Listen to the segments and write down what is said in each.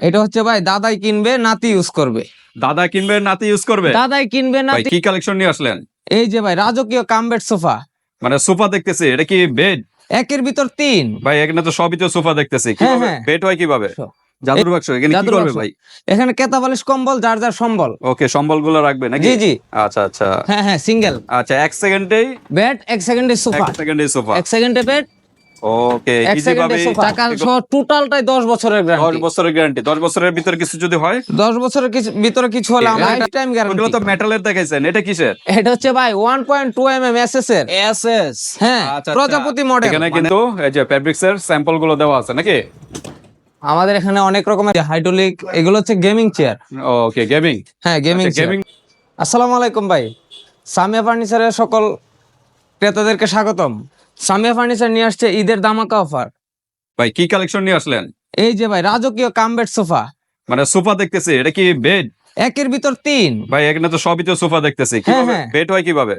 এটা হচ্ছে ভাই দাদাই কিনবে নাতি ইউজ করবে। দাদা কিনবে নাতি ইউজ করবে? দাদাই কিনবে ভাই নাতি কি কালেকশন নিয়ে আসলেন? এই যে ভাই রাজকীয় কামবেড সোফা। মানে সোফা দেখতেছি এটা কি বেড একের ভিতর তিন। ভাই এখানে তো সবই তো সোফা দেখতেছি। হ্যাঁ, কীভাবে? হ্যাঁ। বেড হয় কীভাবে? জাদুর বাক্স এখানে কি জাদুর করবে বাক্স। ভাই? এখানে কেতা বালিশ কম্বল যার যার সম্বল। ওকে সম্বলগুলো রাখবে নাকি? জি জি। আচ্ছা আচ্ছা। হ্যাঁ হ্যাঁ সিঙ্গেল আচ্ছা এক সেকেন্ডেই বেড এক সেকেন্ডে সোফা। এক সেকেন্ডে সোফা। এক সেকেন্ডে বেড ওকে এক ইজি ভাবে টাকা সহ টোটালটাই দশ বছরের গ্যারান্টি বছরের গ্যারান্টি দশ বছরের ভিতরে কিছু যদি হয়? দশ বছরের ভিতরে কিছু হলে আমরা লাইফ টাইম ওগুলো তো মেটালের দেখাইছেন। এটা কিসের? এটা হচ্ছে ভাই one point two M M S S এর এসএস হ্যাঁ প্রজাপতি মডেল এখানে কিন্তু এই যে ফেব্রিক্স এর স্যাম্পলগুলো দেওয়া আছে নাকি? আমাদের এখানে অনেক রকমের হাইড্রোলিক এগুলো হচ্ছে গেমিং চেয়ার ওকে গেমিং হ্যাঁ গেমিং গেমিং আসসালামু আলাইকুম ভাই। সামিয়া ফার্নিচারের সকল ক্রেতাদেরকে স্বাগতম। সামিয়া ফার্নিচার নিয়ে আসছে ঈদের দামাকা অফার। ভাই কি কালেকশন নিয়ে আসলেন? এই যে ভাই রাজকীয় কামবেড সোফা। মানে সোফা দেখতেছি এটা কি বেড একের ভিতর তিন। ভাই এখানে তো সবই তো সোফা দেখতেছি। হ্যাঁ, কীভাবে হ্যাঁ। বেড হয় কীভাবে?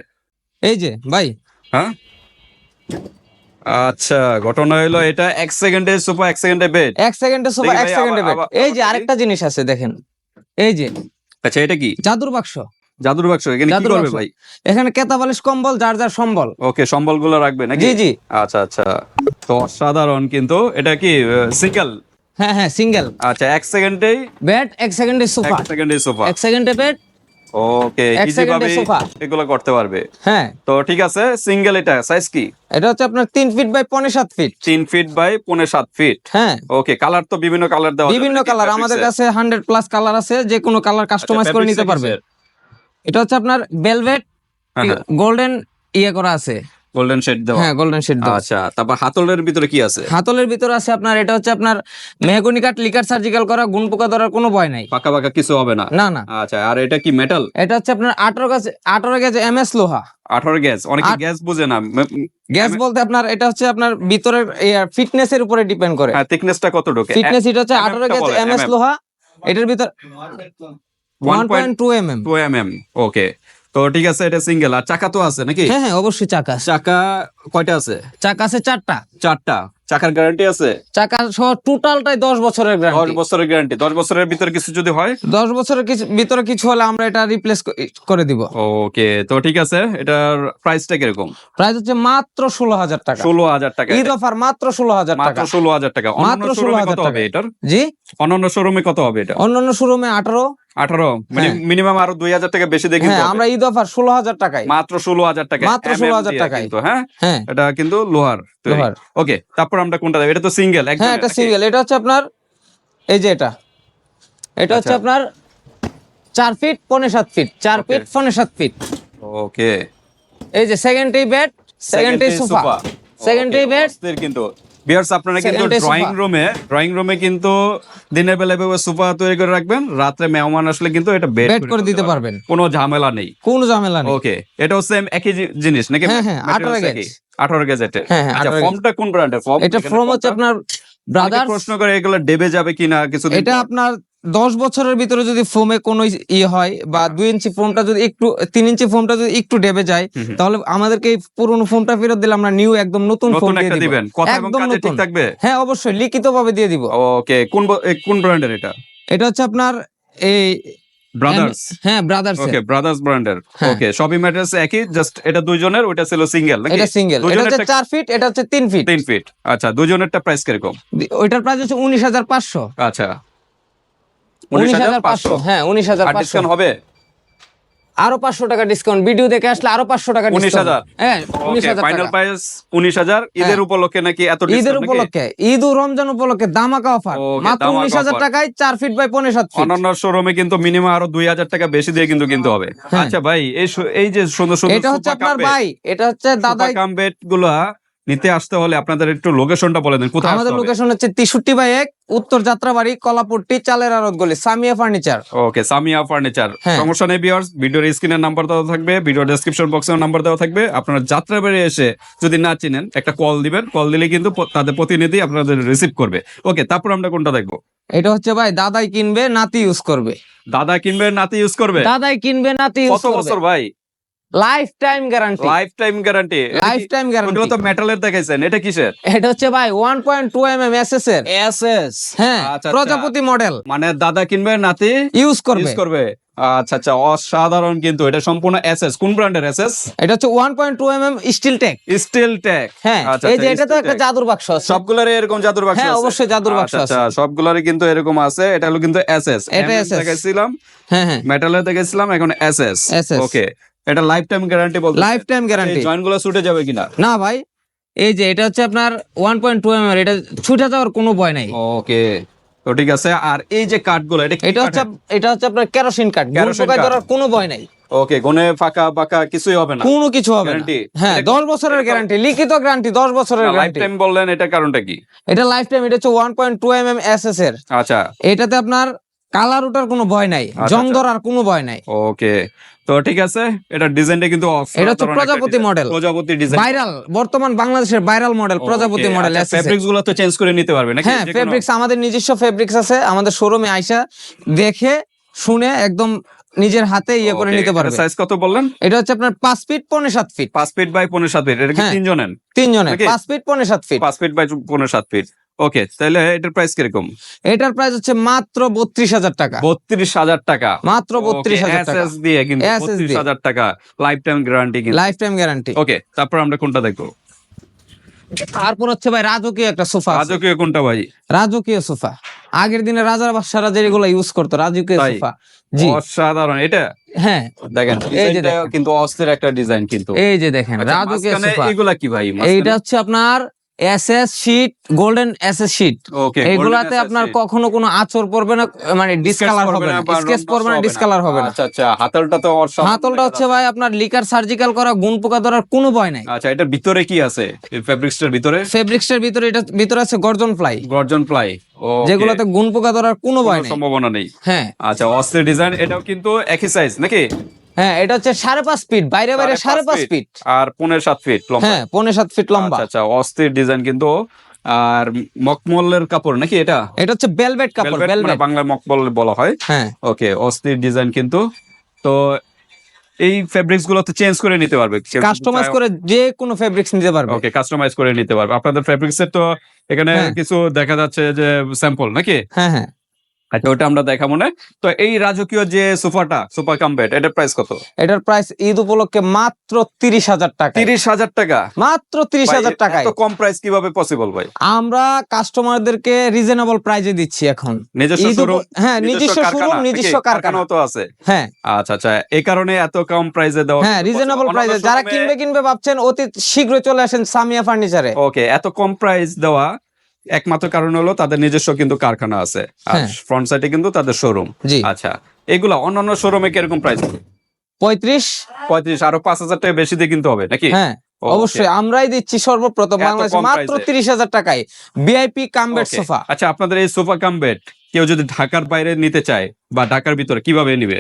এই যে ভাই। হ্যাঁ? আচ্ছা ঘটনা হলো এটা এক সেকেন্ডে সোফা এক সেকেন্ডে বেড এক সেকেন্ডে সোফা দেখি এক ভাই, সেকেন্ডে আবার- বেড আবার- এই যে আরেকটা জিনিস আছে দেখেন। এই যে আচ্ছা এটা কি? জাদুর বাক্স। জাদুর বাক্স এখানে কি করবে ভাই? এখানে কেতা বালিশ কম্বল যার যার সম্বল। ওকে রাখবে নাকি? জি জি। আচ্ছা আচ্ছা। তো অসাধারণ কিন্তু এটা কি সিঙ্গেল হ্যাঁ হ্যাঁ সিঙ্গেল আচ্ছা এক সেকেন্ডেই? বেড এক সেকেন্ডে সোফা। এক সেকেন্ডে সোফা। এক সেকেন্ডে বেড ওকে ইজি ভাবে এগুলো করতে পারবে। হ্যাঁ। তো ঠিক আছে সিঙ্গেল এটা সাইজ কি? এটা হচ্ছে আপনার তিন ফিট বাই পনে সাত ফিট তিন ফিট বাই পৌনে সাত ফিট হ্যাঁ। ওকে কালার তো বিভিন্ন কালার দেওয়া বিভিন্ন কালার আমাদের কাছে হান্ড্রেড প্লাস কালার আছে যে কোনো কালার কাস্টমাইজ আচ্ছা, করে নিতে পারবে? এটা হচ্ছে আপনার বেলভেট হ্যাঁ, হ্যাঁ। গোল্ডেন ইয়ে করা আছে। গোল্ডেন শেড দেওয়া। হ্যাঁ গোল্ডেন শেড আচ্ছা তারপর হাতলের ভিতরে কি আছে? হাতলের ভিতরে আছে আপনার এটা হচ্ছে আপনার মেহগনি কাঠ লিকার সার্জিক্যাল করা গুণ পোকা ধরার কোনো ভয় নাই। পাকা পাকা কিছু হবে না? না না। আচ্ছা আর এটা কি মেটাল এটা হচ্ছে আপনার আঠারো গাছ আঠারো গেজ এম এস লোহা। আঠারো গ্যাস অনেকে গ্যাস বুঝে না। গ্যাস বলতে আপনার এটা হচ্ছে আপনার ভিতরের ফিটনেস এর উপরে ডিপেন্ড করে। হ্যাঁ থিকনেসটা কত ঢোকে ফিটনেস এটা হচ্ছে MM আঠারো টা গেজ বলে, এম এস MM লোহা। এটার ভিতর one point two M M two M M okay তো ঠিক আছে এটা সিঙ্গেল আর চাকা তো আছে নাকি? হ্যাঁ হ্যাঁ অবশ্যই চাকা চাকা কয়টা আছে? চাকা আছে চারটা। চারটা। চাকার গ্যারান্টি আছে? চাকা সহ টোটালটাই দশ বছরের দশ বছরের গ্যারান্টি দশ বছরের ভিতরে কিছু যদি হয়? দশ বছরের ভিতরে কিছু হলে আমরা এটা রিপ্লেস করে দিব। ওকে তো ঠিক আছে এটার প্রাইসটা কীরকম? প্রাইস হচ্ছে মাত্র ষোলো হাজার টাকা। ষোলো হাজার টাকা। ঈদ অফার মাত্র ষোলো হাজার টাকা। ষোলো হাজার টাকা। মাত্র শোরুমে 16,000 কত হবে টাকা। এটার? জি? অন্যান্য শোরুমে কত হবে এটা? অন্যান্য শোরুমে আঠারো আঠারো। হ্যাঁ। মিনিমাম আরও দুই হাজার টাকা বেশি দেখি হ্যাঁ আমরা ঈদ অফার ষোলো হাজার টাকায়। মাত্র ষোলো হাজার টাকা মাত্র 16,000 দিয়ে টাকায়। কিন্তু হ্যাঁ? হ্যাঁ। এটা কিন্তু লোহার লোহার। ওকে তারপর আমরা কোনটা দেবো? এটা তো সিঙ্গেল হ্যাঁ এটা সিঙ্গেল এটা হচ্ছে আপনার এই যে এটা। এটা হচ্ছে আচ্ছা। আপনার চার ফিট পনে সাত ফিট। চার ফিট পনে সাত ফিট। ওকে। এই যে সেকেন্ড এই বেড সেকেন্ড সোফা সেকেন্ড এই বেড কিন্তু। বিয়ার্স আপনারা কিন্তু ড্রয়িং রুমে ড্রয়িং রুমে কিন্তু দিনের বেলা এভাবে সোফা তৈরি করে রাখবেন রাত্রে মেহমান আসলে কিন্তু এটা বেড করে দিতে পারবেন। কোনো ঝামেলা নেই। কোনো ঝামেলা নেই। ওকে এটাও সেম একই জিনিস নাকি হ্যাঁ, হ্যাঁ, 18 Materials গেজ। 18 গেজ এটা হ্যাঁ, হ্যাঁ, আচ্ছা ফর্মটা কোন ব্র্যান্ডের ফর্ম এটা ফর্ম হচ্ছে আপনার ব্রাদার প্রশ্ন করে এগুলো ডেবে যাবে কিনা কিছু এটা আপনার দশ বছরের ভিতরে যদি ফোমে কোনো ইয়ে হয় বা দুই ইঞ্চি ফোমটা যদি একটু তিন ইঞ্চি ফোমটা যদি একটু ডেবে যায়। তাহলে আমাদেরকে এই পুরোনো ফোনটা ফেরত দিলে আমরা নিউ একদম নতুন ফোন দিয়ে দিবেন। একদম ঠিক নতুন। থাকবে? হ্যাঁ অবশ্যই লিখিত ভাবে দিয়ে দিব। ওকে কোন কোন ব্র্যান্ডের এটা? এটা হচ্ছে আপনার এই ব্রাদার্স হ্যাঁ ব্রাদার্স ওকে ব্রাদার্স ব্র্যান্ডের হ্যাঁ। ওকে সবই ম্যাটার্স একই জাস্ট এটা দুইজনের ওটা ছিল সিঙ্গেল নাকি? এটা সিঙ্গেল এটা হচ্ছে চার ফিট এটা হচ্ছে তিন ফিট তিন ফিট আচ্ছা দুজনেরটা প্রাইস কীরকম? ওইটার প্রাইস হচ্ছে উনিশ হাজার পাঁচশো। আচ্ছা। উনিশ হাজার পাঁচশো। হ্যাঁ উনিশ হাজার পাঁচশো। হবে? আরও পাঁচশো টাকা ডিসকাউন্ট ভিডিও দেখে আসলে আরও পাঁচশো টাকা 19,000 discount। হ্যাঁ উনিশ হাজার ফাইনাল প্রাইস উনিশ হাজার। ঈদের উপলক্ষে নাকি এত ঈদের উপলক্ষে ঈদ ও রমজান উপলক্ষে দামাকা অফার মাত্র উনিশ হাজার টাকায় চার ফিট বাই পনেরো সাত ফিট অন্যান্য শোরুমে কিন্তু মিনিমাম আরও দুই হাজার টাকা বেশি দিয়ে কিন্তু কিনতে হবে। হ্যাঁ। আচ্ছা ভাই এই এই যে সুন্দর সুন্দর এটা হচ্ছে আপনার ভাই এটা হচ্ছে কামবেটগুলা নিতে আসতে হলে আপনাদের একটু লোকেশনটা বলে দেন কোথায় আমাদের লোকেশন হচ্ছে তেষট্টি বাই এক উত্তর যাত্রাবাড়ি কলাপুট্টি চালের আড়ত গলি Samia furniture okay Samia furniture হ্যাঁ। সমস্যা নেই বিয়ার্স ভিডিওর স্ক্রিনের নাম্বার দেওয়া থাকবে ভিডিও ডেসক্রিপশন বক্সের নাম্বার দেওয়া থাকবে। আপনারা যাত্রা বেড়ে এসে যদি না চিনেন একটা কল দিবেন কল দিলে কিন্তু তাদের প্রতিনিধি আপনাদের রিসিভ করবে। ওকে তারপর আমরা কোনটা দেখব? এটা হচ্ছে ভাই দাদাই কিনবে নাতি ইউজ করবে। দাদা কিনবে নাতি ইউজ করবে? দাদাই কিনবে নাতি ইউজ করবে। কত বছর ভাই? Life time guarantee life time guarantee life time guarantee তো মেটালের দেখাইছেন এটা কিসের? এটা হচ্ছে ভাই one point two M M S S এর এসএস হ্যাঁ প্রজাপতি মডেল মানে দাদা কিনবে নাতি? ইউজ করবে। ইউজ করবে। আচ্ছা আচ্ছা অসাধারণ কিন্তু। এটা সম্পূর্ণ এসএস কোন ব্র্যান্ডের এসএস এটা হচ্ছে one point two M M steel tech steel tech হ্যাঁ এই যে এটা তো একটা জাদুর বাক্স আছে। এরকম জাদুর বাক্স হ্যাঁ, অবশ্যই জাদুর বাক্স আচ্ছা, আচ্ছা সবগুলোর কিন্তু এরকম আছে। এটা হলো কিন্তু এসএস এটা SS দেখাইছিলাম। হ্যাঁ হ্যাঁ। মেটালে দেখাইছিলাম এখন এসএস SS ওকে এটা লাইফ টাইম গ্যারান্টি বলতে লাইফ টাইম গ্যারান্টি জয়েন্টগুলো ছুটে যাবে কিনা? না ভাই এই যে এটা হচ্ছে আপনার ওয়ান পয়েন্ট টু এম এটা ছুটে যাওয়ার কোনো ভয় নাই। ওকে তো ঠিক আছে আর এই যে কাঠগুলো এটা এটা হচ্ছে এটা হচ্ছে আপনার কেরোসিন কাঠ কেরোসিন কাঠ। ধরার কোনো ভয় নাই। ওকে গনে ফাঁকা বাঁকা কিছুই হবে না। কোনো কিছু হবে না। হ্যাঁ এটা- দশ বছরের গ্যারান্টি লিখিত গ্যারান্টি দশ বছরের লাইফ টাইম বললেন এটা কারণটা কি? এটা লাইফ টাইম এটা হচ্ছে one point two M M S S এর। আচ্ছা। এটাতে আপনার কালার ওটার কোনো ভয় নাই আচ্ছা, জং আচ্ছা। ধরার কোনো ভয় নাই। ওকে তো ঠিক আছে এটা ডিজাইনটা কিন্তু অফ এটা তো প্রজাপতি model। প্রজাপতি ডিজাইন ভাইরাল বর্তমান বাংলাদেশের ভাইরাল মডেল প্রজাপতি মডেল ফেব্রিক্সগুলো তো চেঞ্জ করে নিতে পারবে নাকি? হ্যাঁ ফেব্রিক্স আমাদের নিজস্ব ফেব্রিক্স আছে আমাদের শোরুমে আইসা দেখে শুনে একদম নিজের হাতে ইয়ে করে নিতে পারবে। সাইজ কত বললেন? এটা হচ্ছে আপনার পাঁচ ফিট পৌনে সাত ফিট পাঁচ ফিট বাই পনেরো সাত ফিট এটা কি হ্যাঁ। তিনজনের? তিনজনের নাকি? পাঁচ ফিট পৌনে সাত ফিট পাঁচ ফিট বাই পনেরো সাত ফিট ওকে তাহলে এটার প্রাইস কীরকম? এটার প্রাইস হচ্ছে মাত্র বত্রিশ হাজার টাকা। বত্রিশ হাজার টাকা। মাত্র বত্রিশ হাজার টাকা। দিয়ে কিন্তু বত্রিশ হাজার টাকা life time guarantee life time guarantee okay তারপর আমরা কোনটা দেখব? তারপর হচ্ছে ভাই রাজকীয় একটা সোফা রাজকীয় কোনটা ভাই? রাজকীয় সোফা। আগের দিনে রাজার বাদশারা যেগুলো ইউজ করতো রাজকীয় সোফা। জি। অসাধারণ এটা? হ্যাঁ। দেখেন এই যে কিন্তু অস্থির একটা ডিজাইন কিন্তু। এই যে দেখেন আচ্ছা, রাজকীয় সোফা। এগুলা কি ভাই? এইটা হচ্ছে আপনার S S sheet golden S S sheet okay এইগুলাতে আপনার কখনো কোনো আচর পড়বে না মানে ডিসকালার হবে না স্কেচ পড়বে না ডিসকালার হবে না। আচ্ছা আচ্ছা হাতলটা তো হাতলটা হচ্ছে ভাই আপনার লিকার সার্জিক্যাল করা গুণ পোকা ধরার কোনো ভয় নাই। আচ্ছা এটার ভিতরে কি আছে? ফেব্রিক্সটার ভিতরে? ফেব্রিক্সের ভিতরে এটা ভিতরে আছে গর্জন ফ্লাই গর্জন প্লাই যেগুলোতে গুণ পোকা ধরার কোনো ভয় নাই। সম্ভাবনা নেই। হ্যাঁ। আচ্ছা অস্থির ডিজাইন এটাও কিন্তু একই সাইজ নাকি? হ্যাঁ এটা হচ্ছে সাড়ে পাঁচ ফিট বাইরে বাইরে সাড়ে পাঁচ ফিট আর পনেরো সাত ফিট লম্বা। হ্যাঁ পৌনে সাত ফিট লম্বা। আচ্ছা আচ্ছা অস্থির ডিজাইন কিন্তু। আর মকমলের কাপড় নাকি এটা? এটা হচ্ছে বেলভেট কাপড় মানে বেলভেট বাংলা মকমল বলা হয়। হ্যাঁ। ওকে অস্থির ডিজাইন কিন্তু। তো এই ফেব্রিক্সগুলো তো চেঞ্জ করে নিতে পারবে। কাস্টমাইজ করে যে কোনো ফেব্রিক্স নিতে পারবে। ওকে কাস্টমাইজ করে নিতে পারবে। আপনাদের ফেব্রিক্স এর তো এখানে হ্যাঁ। কিছু দেখা যাচ্ছে যে স্যাম্পল নাকি? হ্যাঁ হ্যাঁ। আচ্ছা ওটা আমরা দেখাবো না। তো এই রাজকীয় যে সোফাটা সোফা কাম বেড এটার প্রাইস কত? এটার প্রাইস ঈদ উপলক্ষে মাত্র তিরিশ হাজার টাকা তিরিশ হাজার টাকা? মাত্র তিরিশ হাজার টাকায় এত কম প্রাইস কীভাবে পসিবল ভাই? আমরা কাস্টমারদেরকে রিজনেবল প্রাইজে দিচ্ছি এখন। নিজস্ব শোরুম হ্যাঁ নিজস্ব শোরুম নিজস্ব কারখানা। কারখানাও তো আছে। হ্যাঁ। আচ্ছা আচ্ছা এই কারণে এত কম প্রাইসে দেওয়া হ্যাঁ রিজনেবল প্রাইজে যারা কিনবে কিনবে ভাবছেন অতি শীঘ্রই চলে আসেন সামিয়া ফার্নিচারে ওকে এত কম প্রাইস দেওয়া একমাত্র কারণ হলো তাদের নিজস্ব কিন্তু কারখানা আছে। আর হ্যাঁ। ফ্রন্ট সাইডে কিন্তু তাদের শোরুম আচ্ছা এগুলা অন্যান্য শোরুমে কীরকম প্রাইস পঁয়ত্রিশ। পঁয়ত্রিশ আরও পাঁচ হাজার টাকা বেশি দিয়ে কিনতে হবে নাকি? হ্যাঁ অবশ্যই। আমরাই দিচ্ছি সর্বপ্রথম বাংলাদেশে মাত্র। তিরিশ হাজার টাকায়। VIP cum bed. সোফা আচ্ছা আপনাদের এই সোফা কাম বেড কেউ যদি ঢাকার বাইরে নিতে চায় বা ঢাকার ভিতরে কীভাবে নিবে?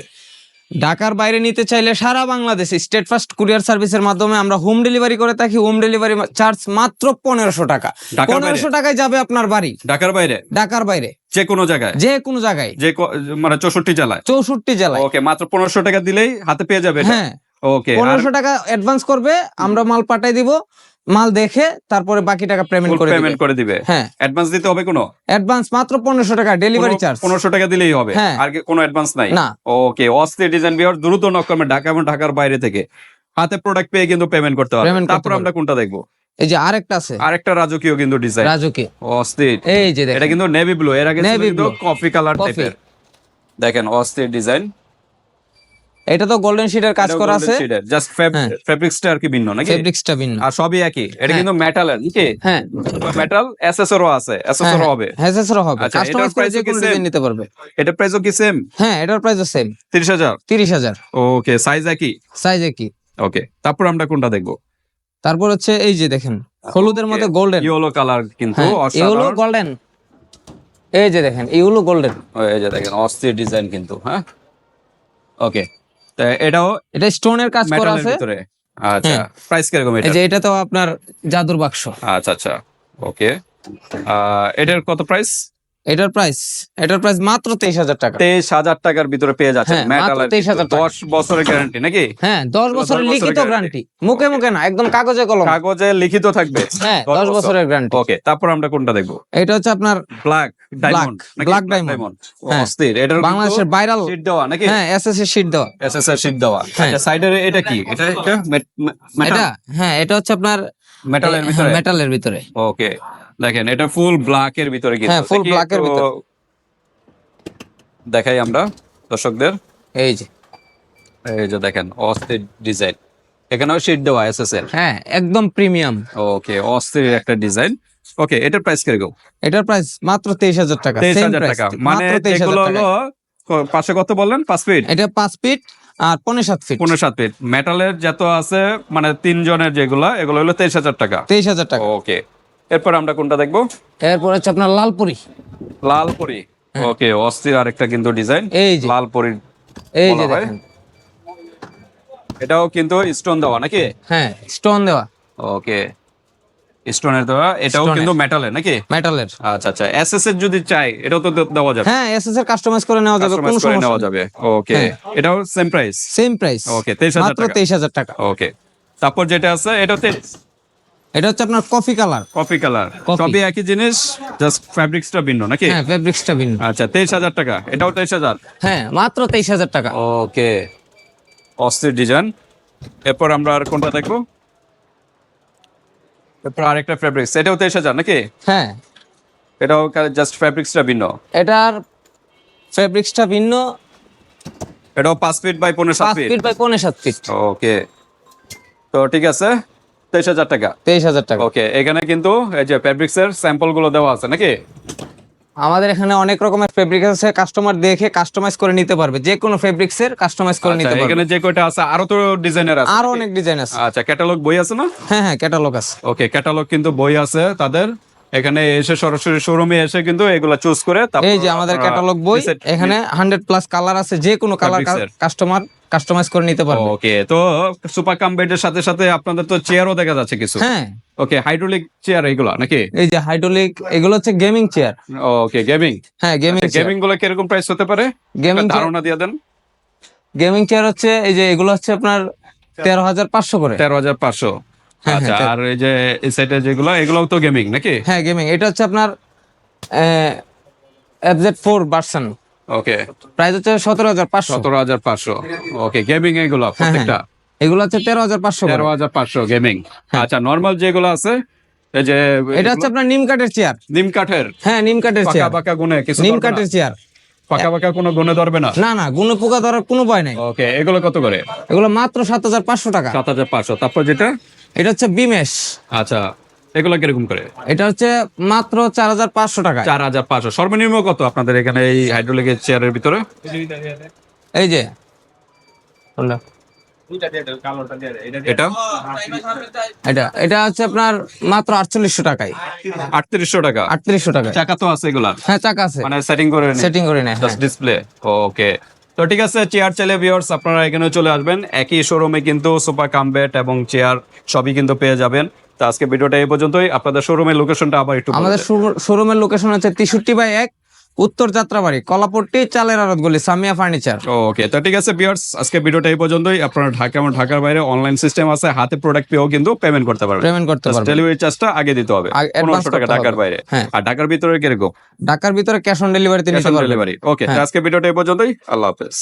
ঢাকার বাইরে নিতে চাইলে সারা বাংলাদেশে স্টেট ফার্স্ট কুরিয়ার সার্ভিসের মাধ্যমে আমরা হোম ডেলিভারি করে থাকি। হোম ডেলিভারি চার্জ মাত্র পনেরোশো টাকা। পনেরোশো টাকায় যাবে আপনার বাড়ি। ঢাকার বাইরে? ঢাকার বাইরে। যে কোনো জায়গায়? যে কোনো জায়গায়। যে মানে চৌষট্টি জেলায়? চৌষট্টি জেলায়। ওকে মাত্র পনেরোশো টাকা দিলেই হাতে পেয়ে যাবে হ্যাঁ। ওকে পনেরোশো টাকা অ্যাডভান্স করবে আমরা মাল পাঠাই দিব মাল দেখে তারপরে বাকি টাকা পেমেন্ট করে পেমেন্ট করে দিবে? হ্যাঁ। অ্যাডভান্স দিতে হবে কোনো? অ্যাডভান্স মাত্র পনেরোশো টাকা ডেলিভারি চার্জ পনেরোশো টাকা দিলেই হবে? হ্যাঁ। আর কোনো অ্যাডভান্স নাই? না। ওকে অস্থির ডিজাইন বিহার দ্রুত নক করবে ঢাকা এবং ঢাকার বাইরে থেকে। হাতে প্রোডাক্ট পেয়ে কিন্তু পেমেন্ট করতে হবে। তারপর আমরা কোনটা দেখব? এই যে আরেকটা আছে। আরেকটা রাজকীয় কিন্তু ডিজাইন রাজুকে অস্থির। এই যে এটা কিন্তু নেভি ব্লু এর আগে ছিল কফি কালার টাইপের দেখেন অস্থির ডিজাইন এটা তো গোল্ডেন শিটের কাজ করা আছে। জাস্ট হ্যাঁ। ফেব্রিক্সটা আর কি ভিন্ন নাকি? ফেব্রিক্সটা ভিন্ন। আর সবই একই। এটা হ্যাঁ। কিন্তু মেটালের নাকি? হ্যাঁ। মেটাল এসএসআরও আছে। এসএসআরও হবে। হ্যাঁ হবে। আচ্ছা, কাস্টমাইজ করে যে কি কোনো ডিজাইন নিতে পারবে। এটা প্রাইসও কি সেম হ্যাঁ এটার প্রাইসও সেম তিরিশ হাজার? তিরিশ হাজার। ওকে সাইজ একই? সাইজ কি ওকে তারপর আমরা কোনটা দেখব? তারপর হচ্ছে এই যে দেখেন হলুদের মধ্যে গোল্ডেন ইয়েলো কালার কিন্তু অসাধারণ। গোল্ডেন এই যে দেখেন এগুলো গোল্ডেন এই যে দেখেন অস্থির ডিজাইন কিন্তু হ্যাঁ? ওকে এটাও এটা স্টোনের কাজ করা আছে। ভিতরে। আচ্ছা। প্রাইস কীরকম এটা? এই যে এটা তো আপনার জাদুর বাক্স। আচ্ছা আচ্ছা ওকে এটার কত প্রাইস এটার প্রাইস এটার প্রাইস মাত্র তেইশ হাজার টাকা। তেইশ হাজার টাকার ভিতরে পেয়ে যাচ্ছেন হ্যাঁ, 23,000 টাকা। দশ বছরের গ্যারান্টি নাকি? হ্যাঁ দশ বছরের বছরের লিখিত গ্যারান্টি মুখে মুখে না একদম কাগজে কলম। কাগজে লিখিত থাকবে। হ্যাঁ দশ বছরের গ্যারান্টি ওকে তারপর আমরা কোনটা দেখব? এটা হচ্ছে আপনার ব্ল্যাক ডায়মন্ড। হ্যাঁ। অস্থির। বাংলাদেশের ভাইরাল শীট দেওয়া নাকি? হ্যাঁ এসএস এর শীট দেওয়া। এসএসআর শীট দেওয়া। সাইডের এটা কি? এটা এটা এটা হ্যাঁ এটা হচ্ছে আপনার মেটালের ভিতরে? মেটালের ভিতরে। ওকে দেখেন এটা ফুল ব্ল্যাক এর ভিতরে কিন্তু। হ্যাঁ, দেখি black এর ভিতরে। দেখাই আমরা দর্শকদের। এই যে। এই যে দেখেন অস্থির ডিজাইন এখানেও শীট দেওয়া এসএস এর হ্যাঁ একদম প্রিমিয়াম ওকে অস্থির একটা ডিজাইন ওকে এটার প্রাইস কীরকম? এটার প্রাইস মাত্র তেইশ হাজার টাকা তেইশ হাজার টাকা। মানে এগুলো হলো টাকা পাশে কত বললেন? পাঁচ ফিট এটা পাঁচ ফিট আর পনেরো সাত ফিট পনেরো সাত ফিট মেটালের যত আছে মানে তিনজনের যেগুলা এগুলো হলো তেইশ হাজার টাকা। তেইশ হাজার টাকা। ওকে এরপর আমরা কোনটা দেখব? এরপর হচ্ছে আপনার লালপুরি। লাল পরি ওকে অস্থির আরেকটা কিন্তু ডিজাইন হ্যাঁ। এই যে। লাল পরির এই যে দেখেন। এটাও কিন্তু স্টোন দেওয়া নাকি? হ্যাঁ স্টোন দেওয়া। ওকে স্টোনের দেওয়া? এটাও। কিন্তু মেটালের নাকি? মেটালের আচ্ছা আচ্ছা। এসএস এর যদি চাই এটাও তো দেওয়া যাবে? হ্যাঁ এসএস এর কাস্টমাইজ করে নেওয়া যাবে কোনো সমস্যা নেওয়া যাবে। ওকে হ্যাঁ। এটাও same price same price Okay, 23,000 মাত্র টাকা। তেইশ হাজার টাকা। ওকে তারপর যেটা আছে এটাতে এটা হচ্ছে আপনার কফি কালার কফি কালার। সবই একই জিনিস জাস্ট ফ্যাব্রিক্সটা ভিন্ন নাকি? হ্যাঁ ফেব্রিক্সটা ভিন্ন। আচ্ছা তেইশ হাজার টাকা। এটাও তেইশ হাজার? হ্যাঁ মাত্র তেইশ হাজার টাকা। ওকে অস্থির ডিজাইন এরপর আমরা আর কোনটা দেখব? এরপর আরেকটা ফ্যাব্রিক্স এটাও তেইশ হাজার নাকি? হ্যাঁ। এটাও জাস্ট ফেব্রিক্সটা ভিন্ন? এটার ফেব্রিক্সটা ভিন্ন। এটাও পাঁচ ফিট বাই পনেরো সাত পাঁচ ফিট ফিট বাই পনেরো সাত ফিট ওকে তো ঠিক আছে তেইশ হাজার টাকা। তেইশ হাজার টাকা। ওকে এখানে কিন্তু এই যে ফেব্রিক্সের স্যাম্পলগুলো দেওয়া আছে নাকি? আমাদের এখানে অনেক রকমের ফেব্রিক আছে কাস্টমার দেখে কাস্টমাইজ করে নিতে পারবে যে কোনো ফেব্রিক্স এর কাস্টমাইজ করে আচ্ছা, নিতে পারবে। এখানে যে কয়টা আছে? আরও তো ডিজাইনার আছে। আরও অনেক ডিজাইন আছে। আচ্ছা ক্যাটালগ বই আছে না? হ্যাঁ হ্যাঁ ক্যাটালগ আছে। ওকে ক্যাটালগ কিন্তু বই আছে তাদের। এখানে এসে সরাসরি শোরুমে এসে কিন্তু এগুলা চুজ করে এই যে আমাদের ক্যাটালগ বই এখানে হান্ড্রেড প্লাস কালার আছে যে কোনো কালার কাস্টমার কাস্টমাইজ করে নিতে পারবে। ওকে তো সুপার কাম বেডের সাথে সাথে আপনাদের তো চেয়ারও দেখা যাচ্ছে কিছু। হ্যাঁ। ওকে হাইড্রোলিক চেয়ার এগুলা নাকি? এই যে হাইড্রোলিক এগুলো হচ্ছে গেমিং চেয়ার ওকে গেমিং হ্যাঁ গেমিং গেমিংগুলো কীরকম প্রাইস হতে পারে? গেমিং ধারণা দিয়ে দেন। গেমিং চেয়ার হচ্ছে এই যে এগুলো হচ্ছে আপনার তেরো হাজার পাঁচশো করে। তেরো হাজার পাঁচশো। হ্যাঁ, আচ্ছা হ্যাঁ, আর এই যে এই সাইডে যেগুলো এগুলোও তো গেমিং নাকি? হ্যাঁ গেমিং এটা হচ্ছে আপনার FZ four version okay price হচ্ছে সতেরো হাজার পাঁচশো। সতেরো হাজার পাঁচশো। ওকে গেমিং এগুলো হ্যাঁ, প্রত্যেকটা? এগুলো হচ্ছে তেরো হাজার পাঁচশো তেরো হাজার পাঁচশো গেমিং আচ্ছা নর্মাল যেগুলো আছে এই যে হ্যাঁ। এটা হচ্ছে আপনার নিম কাঠের চেয়ার নিম কাঠের? হ্যাঁ নিম কাঠের চেয়ার পাকা গুনে কিছু নিম কাঠের চেয়ার পাকা পাকা কোনো গুনে ধরবে না? না না গুনে পোকা ধরার কোনো ভয় নাই। ওকে এগুলো কত করে? এগুলো মাত্র সাত হাজার পাঁচশো টাকা। সাত হাজার পাঁচশো। তারপর যেটা? এটা হচ্ছে বিমেশ। আচ্ছা। এগুলো কীরকম করে? এটা হচ্ছে মাত্র চার হাজার পাঁচশো টাকা চার হাজার পাঁচশো। সর্বনিম্ন কত আপনাদের এখানে এই হাইড্রোলিকের চেয়ারের ভিতরে? এই যে। এটা এটা? এটা হচ্ছে আপনার মাত্র আটচল্লিশশো টাকায়। আটত্রিশশো টাকা? আটত্রিশশো চাকা তো আছে এগুলা হ্যাঁ চাকা আছে। মানে সেটিং করে। সেটিং করে নেয় হ্যাঁ। ডিসপ্লে ওকে তো ঠিক আছে চেয়ার চাইলে আপনারা এখানে চলে আসবেন। একই শোরুমে কিন্তু সুপার কামবেট এবং চেয়ার সবই কিন্তু পেয়ে যাবেন। তো আজকে ভিডিওটা এই পর্যন্তই। আপনাদের শোরুমের লোকেশনটা আবার একটু আমাদের শোরুমের লোকেশন হচ্ছে তেষট্টি বাই এক উত্তর যাত্রাবাড়ি কলাপট্টি চালের আড়ত গলি সামিয়া ফার্নিচার ওকে তো ঠিক আছে ভিউয়ার্স আজকে ভিডিওটা এই পর্যন্তই। আপনারা ঢাকা এবং ঢাকার বাইরে অনলাইন সিস্টেম আছে হাতে প্রোডাক্ট পেয়েও কিন্তু পেমেন্ট করতে পারবেন। পেমেন্ট করতে পারবেন। ডেলিভারি চার্জটা আগে দিতে হবে। পনেরোশো টাকা ঢাকার বাইরে। হ্যাঁ। আর ঢাকার ভিতরে কীরকম? ঢাকার ভিতরে ক্যাশ অন ডেলিভারি পারবেন ডেলিভারি ওকে। আজকে ভিডিওটা এই পর্যন্তই। আল্লাহ হাফেজ।